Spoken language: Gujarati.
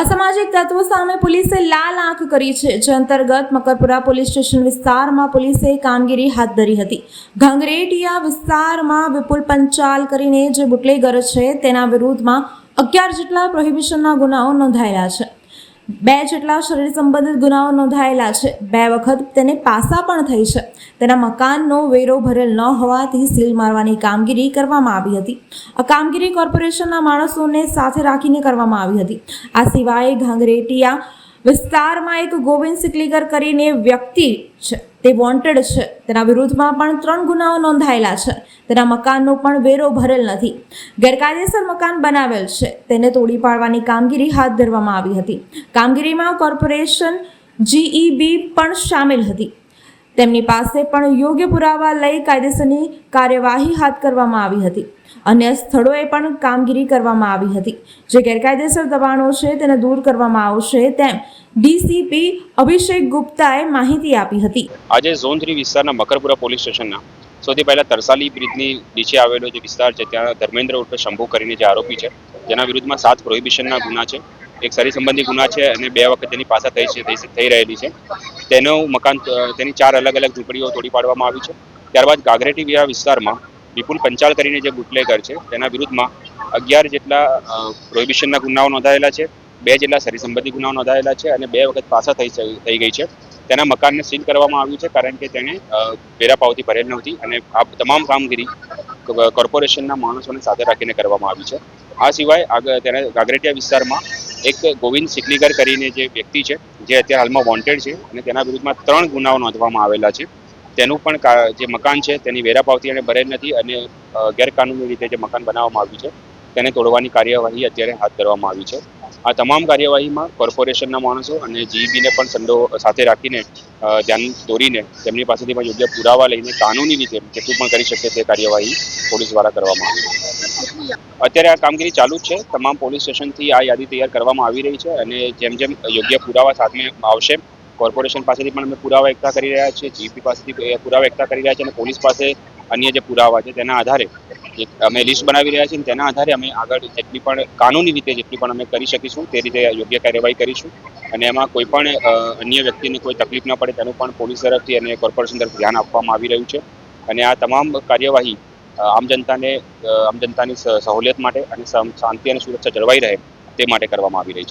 અસામાજિક તત્વો સામે પોલીસે લાલ આંખ કરી છે. જે અંતર્ગત મકરપુરા પોલીસ સ્ટેશન વિસ્તારમાં પોલીસે કામગીરી હાથ ધરી હતી. ઘાંગરેટિયા વિસ્તારમાં વિપુલ પંચાલ કરીને જે બુટલેગર છે, તેના વિરુદ્ધમાં અગિયાર જેટલા પ્રોહિબિશનના ગુનાઓ નોંધાયેલા છે. બે જેટલા શરીર સંબંધિત ગુનાઓ નોંધાયેલા છે. બે વખત તેને પાસા પણ થઈ છે. તેના મકાનનો વેરો ભરેલ ન હોવાથી સીલ મારવાની કામગીરી કરવામાં આવી હતી. આ કામગીરી કોર્પોરેશનના માણસોને સાથે રાખીને કરવામાં આવી હતી. આ સિવાય ઘાંગરેટિયા વિસ્તારમાં એક ગોવિંદ સિકલીગર કરીને વ્યક્તિ છે. તે વોન્ટેડ છે. તેના વિરુદ્ધમાં પણ ત્રણ ગુનાઓ નોંધાયેલા છે. તેના મકાનનો પણ વેરો ભરેલ નથી. ગેરકાયદેસર મકાન બનાવેલ છે. તેને તોડી પાડવાની કામગીરી હાથ ધરવામાં આવી હતી. કામગીરીમાં કોર્પોરેશન જીઈબી પણ સામેલ હતી. તેમની પાસે પણ યોગ્ય પુરાવા લઈ કાયદેસરની કાર્યવાહી હાથ કરવામાં આવી હતી. અન્ય સ્થળોએ પણ કામગીરી કરવામાં આવી હતી. જે ગેરકાયદેસર દબાણો છે તેને દૂર કરવામાં આવશે તેમ ડીસીપી અભિષેક ગુપ્તાએ માહિતી આપી હતી. આજે ઝોન થ્રી વિસ્તારના મકરપુરા પોલીસ સ્ટેશનના સૌથી પહેલા તરસાલી બ્રિજની નીચે આવેલો જે વિસ્તાર છે, ત્યાં ધર્મેન્દ્ર ઉર્ફે શંભુ કરીને જે આરોપી છે, જેના વિરુદ્ધમાં સાત પ્રોહિબિશનના ગુના છે. એક સરી સંબંધી ગુના છે અને બે વખત તેની પાછા થઈ છે થઈ- રહેલી છે. તેનું મકાન તેની ચાર અલગ અલગ ઝૂંપડીઓ તોડી પાડવામાં આવી છે. ત્યારબાદ ગાગરેટી વિયા વિસ્તારમાં વિપુલ પંચાલ કરીને જે બુટલેગર છે તેના વિરુદ્ધમાં અગિયાર જેટલા પ્રોહિબિશનના ગુનાઓ નોંધાયેલા છે બે જેટલા સરી સંબંધી ગુનાઓ નોંધાયેલા છે અને બે વખત પાછા થઈ થઈ ગઈ છે. તેના મકાનને સીલ કરવામાં આવ્યું છે કારણ કે તેને અ, વેરા પાવતી ભરેલ નહોતી અને આ તમામ કામગીરી કોર્પોરેશનના માણસોને સાથે રાખીને કરવામાં આવી છે. આ સિવાય આગળ તેને ગાગરેટિયા વિસ્તારમાં એક ગોવિંદ સિકલીગર કરીને જે વ્યક્તિ છે, જે અત્યારે હાલમાં વોન્ટેડ છે અને તેના વિરુદ્ધમાં ત્રણ ગુનાઓ નોંધવામાં આવેલા છે. તેનું પણ જે મકાન છે, તેની વેરા પાવતી એને ભરેલ નથી અને ગેરકાનૂની રીતે જે મકાન બનાવવામાં આવ્યું છે, તેને તોડવાની કાર્યવાહી અત્યારે હાથ ધરવામાં આવી છે. આ તમામ કાર્યવાહીમાં કોર્પોરેશનના માણસો અને જીઈબીને પણ સંડો, સાથે રાખીને ધ્યાન દોરીને તેમની પાસેથી પણ યોગ્ય પુરાવા લઈને કાનૂની રીતે જેટલું પણ કરી શકે તે કાર્યવાહી પોલીસ દ્વારા કરવામાં આવી છે. અત્યારે આ કામગીરી ચાલુ જ છે. તમામ પોલીસ સ્ટેશનથી આ યાદી તૈયાર કરવામાં આવી રહી છે અને જેમ જેમ યોગ્ય પુરાવા સાથે આવશે, કોર્પોરેશન પાસેથી પણ અમે પુરાવા એકઠા કરી રહ્યા છીએ, જીપી પાસેથી પુરાવા એકઠા કરી રહ્યા છીએ અને પોલીસ પાસે અન્ય જે પુરાવા છે તેના આધારે અમે લિસ્ટ બનાવી રહ્યા છીએ, તેના આધારે અમે આગળ જેટલી પણ કાનૂની રીતે જેટલી પણ અમે કરી શકીશું, તે રીતે યોગ્ય કાર્યવાહી કરીશું અને એમાં કોઈ પણ અન્ય વ્યક્તિને કોઈ તકલીફ ન પડે તેનું પણ પોલીસ તરફથી અને કોર્પોરેશન તરફ ધ્યાન આપવામાં આવી રહ્યું છે. અને આ તમામ કાર્યવાહી આમ જનતાને આમ જનતાની સહુલિયત માટે અને શાંતિ અને સુરક્ષા જળવાઈ રહે તે માટે કરવામાં આવી રહી છે.